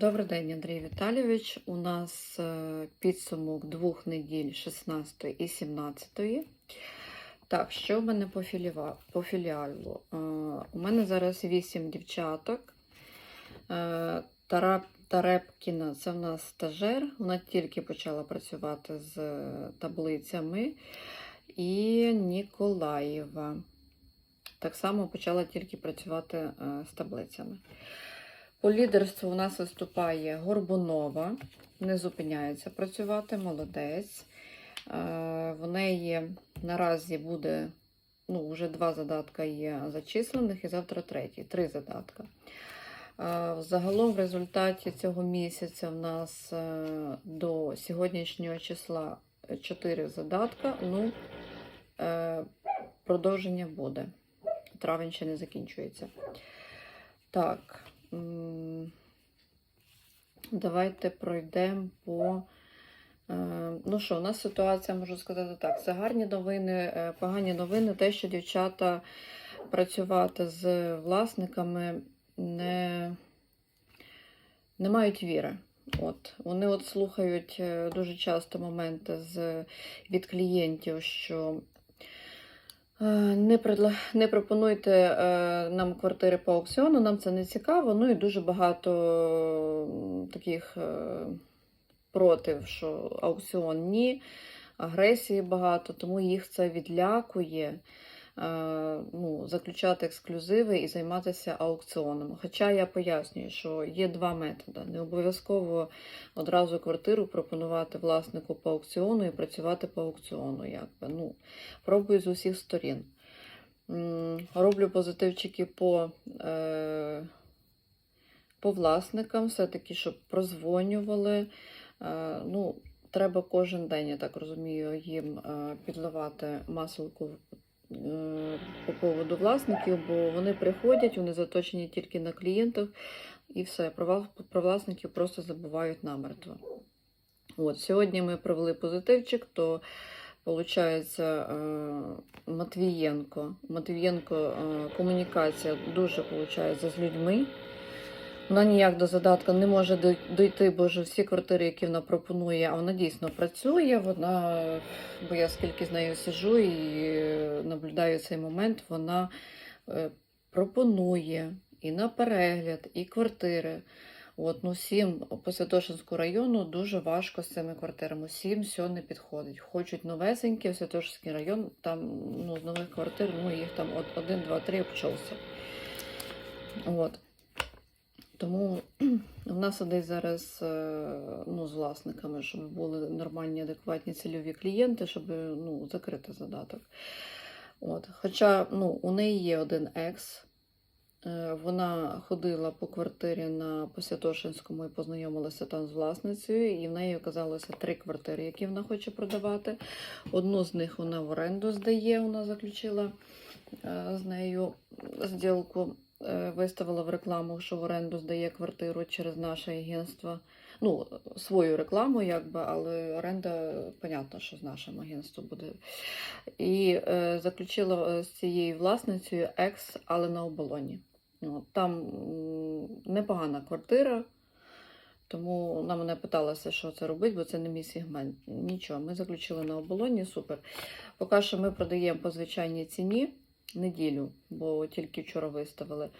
Добрий день, Андрій Віталійович. У нас е, підсумок двох неділь 16 і 17. Так, що в мене по, філіва- по філіалу? Е, У мене зараз 8 дівчаток. Е, Тара- Тарепкіна це в нас стажер. Вона тільки почала працювати з таблицями. І Ніколаєва. Так само почала тільки працювати з таблицями. По лідерству у нас виступає Горбунова, не зупиняється працювати, молодець. Е, В неї наразі буде ну, вже два задатка є зачислених і завтра третій, три задатка. Е, Загалом в результаті цього місяця в нас е, до сьогоднішнього числа 4 задатка. Ну, продовження буде. Травень ще не закінчується. Так. Давайте пройдемо по. е, Ну що, у нас ситуація, можу сказати так. Це гарні новини, е, погані новини, те, що дівчата працювати з власниками не, не мають віри. От. Вони от слухають е, дуже часто моменти з, від клієнтів, що не, предла... не пропонуйте е, нам квартири по аукціону, нам це не цікаво. Ну і дуже багато таких е, против, що аукціон ні, агресії багато, тому їх це відлякує. Е, Ну, заключати ексклюзиви і займатися аукціоном. Хоча я пояснюю, що є два методи. Не обов'язково одразу квартиру пропонувати власнику по аукціону і працювати по аукціону. Якби. Ну, пробую з усіх сторін. Роблю позитивчики по, е, по власникам, все-таки, щоб прозвонювали. Е, ну, треба кожен день, я так розумію, їм е, підливати маселку по поводу власників, бо вони приходять, вони заточені тільки на клієнтах, і все, про, власників просто забувають намертво. От, сьогодні ми провели позитивчик, то Получається, е, Матвієнко. Матвієнко е, комунікація дуже получається з людьми. Вона ніяк до задатка не може дойти, бо ж всі квартири, які вона пропонує, а вона дійсно працює. Вона, бо я скільки з нею сижу і наблюдаю цей момент, вона е, пропонує і на перегляд, і квартири. От, ну, всім по Святошинську району дуже важко з цими квартирами. Всім все не підходить. Хочуть новесенькі, Святошинський район, там ну, з нових квартир, ну їх там от, один, два, три обчався. От. Тому в нас десь зараз е, ну, з власниками, щоб були нормальні, адекватні цільові клієнти, щоб ну, закрити задаток. От. Хоча ну, у неї є один екс. Е, Вона ходила по квартирі на Посвятошинському і познайомилася там з власницею, і в неї оказалося три квартири, які вона хоче продавати. Одну з них вона в оренду здає, вона заключила е, з нею зділку, виставила в рекламу, що в оренду здає квартиру через наше агентство. Ну, свою рекламу, якби, але оренда, понятно, що з нашим агентством буде. І е, заключила е, з цією власницею екс, але на оболоні. Ну, там непогана квартира, тому вона мене питалася, що це робити, бо це не мій сегмент. Нічого, ми заключили на оболоні, супер. Поки що ми продаємо по звичайній ціні неділю, бо тільки вчора виставили.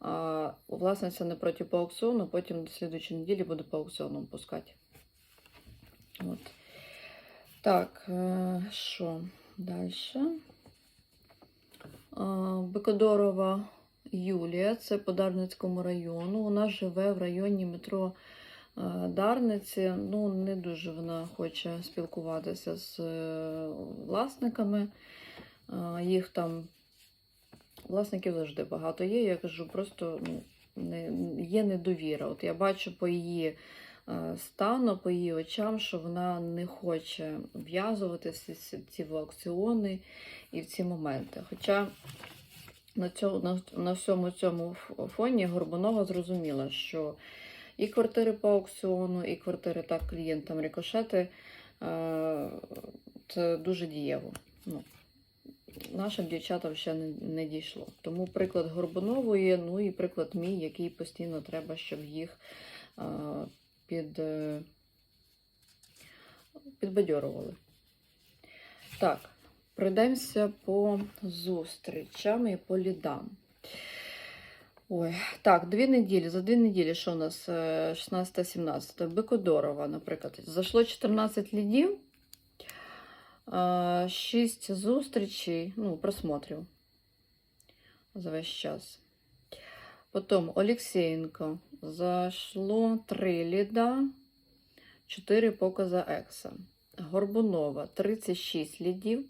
А власниця не проти по аукціону, потім до слідуючої неділі буде по аукціонам пускати. От. Так, е, що далі? Бекодорова Юлія, це по Дарницькому району. Вона живе в районі метро е, Дарниці. Ну, не дуже вона хоче спілкуватися з е, власниками. Їх там власників завжди багато є. Я кажу, просто ну, не, є недовіра. От я бачу по її е, стану, по її очам, що вона не хоче в'язуватися в ці аукціони і в ці моменти. Хоча на, цьому, на, на всьому цьому фоні Горбунова зрозуміла, що і квартири по аукціону, і квартири так клієнтам рикошети е, це дуже дієво. Ну, нашим дівчатам ще не, не дійшло. Тому приклад Горбунової, ну і приклад мій, який постійно треба, щоб їх а, під, е, підбадьорували. Так, пройдемося по зустрічам і по лідам. Ой, так, дві неділі. За дві неділі, що у нас 16-17? Бикодорова, наприклад. Зайшло 14 лідів, 6 зустрічей, ну, просмотрів за весь час. Потім Олексєєнко. Зайшло 3 ліда, 4 показа екса. Горбунова 36 лідів,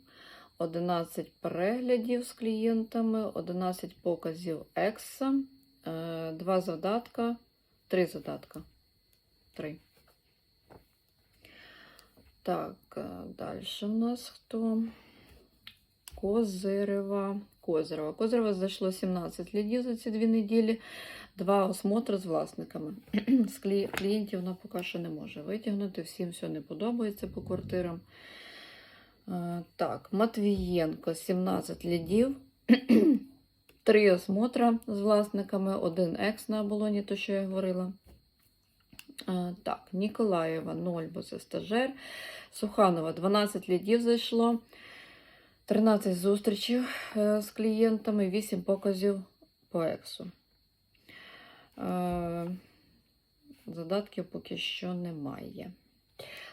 11 переглядів з клієнтами, 11 показів екса, 2 задатка, 3 задатка. 3. Так, далі у нас хто? Козирева. Козирева. Козирева зайшло 17 лідів за ці дві неділі, два осмотри з власниками. З клієнтів вона поки що не може витягнути, всім все не подобається по квартирам. Е, Так, Матвієнко 17 лідів, три осмотра з власниками, один екс на оболоні, то що я говорила. Е, Так, Ніколаєва 0, бо це стажер. Суханова 12 лідів зайшло, 13 зустрічей е, з клієнтами, 8 показів по ексу. Е, Задатків поки що немає.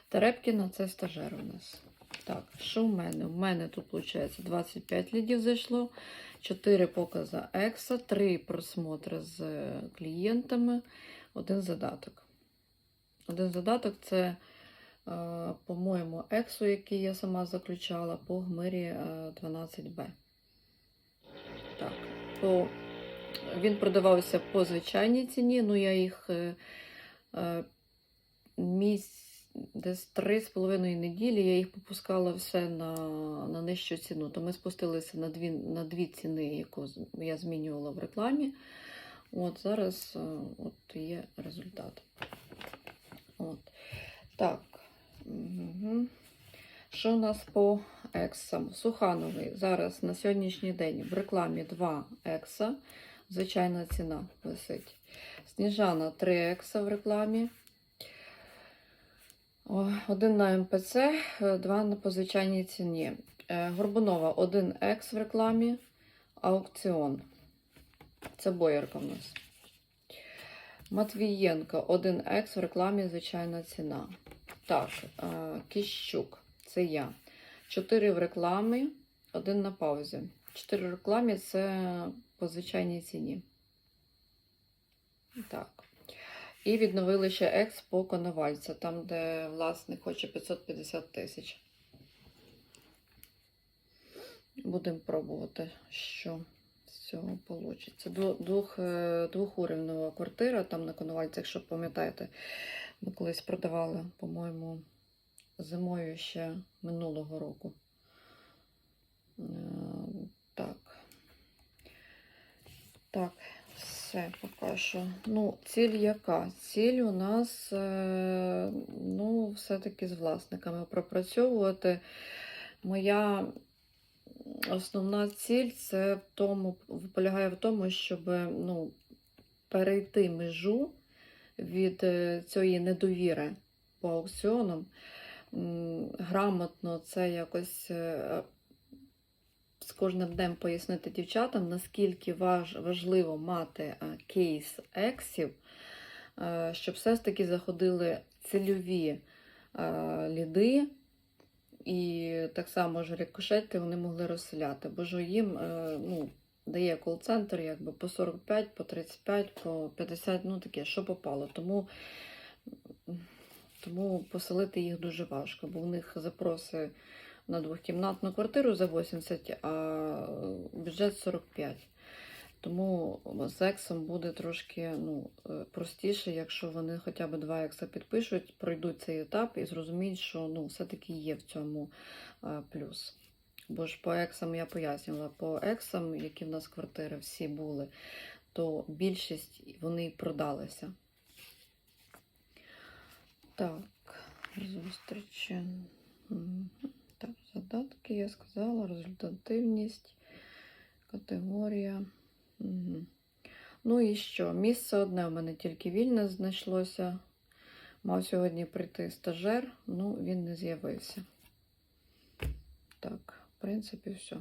Терепкіна це стажер у нас. Так, що в мене? У мене тут, виходить, 25 лідів зайшло, 4 покази екса, 3 просмотри з клієнтами, один задаток. Один задаток це, е, по-моєму, ексу, який я сама заключала по гмирі е, 12Б. Так, по... він продавався по звичайній ціні, ну я їх е, е, десь три з половиною неділі я їх попускала все на, на нижчу ціну. То ми спустилися на дві, на дві ціни, яку я змінювала в рекламі. От зараз е, от є результат. От. Так. Угу. Що у нас по ексам? Сухановий. Зараз на сьогоднішній день в рекламі 2 екса. Звичайна ціна висить. Сніжана 3 екса в рекламі. Один на МПЦ, два на по звичайній ціні. Е, Горбунова 1 екс в рекламі, аукціон. Це боярка в нас. Матвієнко 1 екс в рекламі, звичайна ціна. Так, е, Кіщук, це я. 4 в рекламі, 1 на паузі. 4 в рекламі це по звичайній ціні. Так. І відновили ще екс по Коновальця, там, де власник хоче 550 тисяч. Будемо пробувати, що цього вийде. Двох, е, двохуровнева квартира там на Коновальцях, якщо пам'ятаєте, ми колись продавали, по-моєму, зимою ще минулого року. Е, Так. Так. Все, поки що. Ну, ціль яка? Ціль у нас, е, ну, все-таки з власниками пропрацьовувати. Моя основна ціль це в тому, полягає в тому, щоб ну, перейти межу від е, цієї недовіри по аукціонам. Грамотно це якось е, з кожним днем пояснити дівчатам, наскільки важ, важливо мати е, кейс ексів, щоб все ж таки заходили цільові ліди, і так само ж рикошети вони могли розселяти, бо ж їм е, ну, дає кол-центр якби по 45, по 35, по 50, ну таке, що попало. Тому, тому поселити їх дуже важко, бо в них запроси на двохкімнатну квартиру за 80, а бюджет 45. Тому з ексом буде трошки ну, е, простіше, якщо вони хоча б два екса підпишуть, пройдуть цей етап і зрозуміють, що ну, все-таки є в цьому е, плюс. Бо ж по ексам я пояснювала, по ексам, які в нас квартири всі були, то більшість вони продалися. Так, зустрічі. Так, задатки я сказала, результативність, категорія. Угу. Ну і що? Місце одне в мене тільки вільне знайшлося. Мав сьогодні прийти стажер, ну він не з'явився. Так, в принципі, все.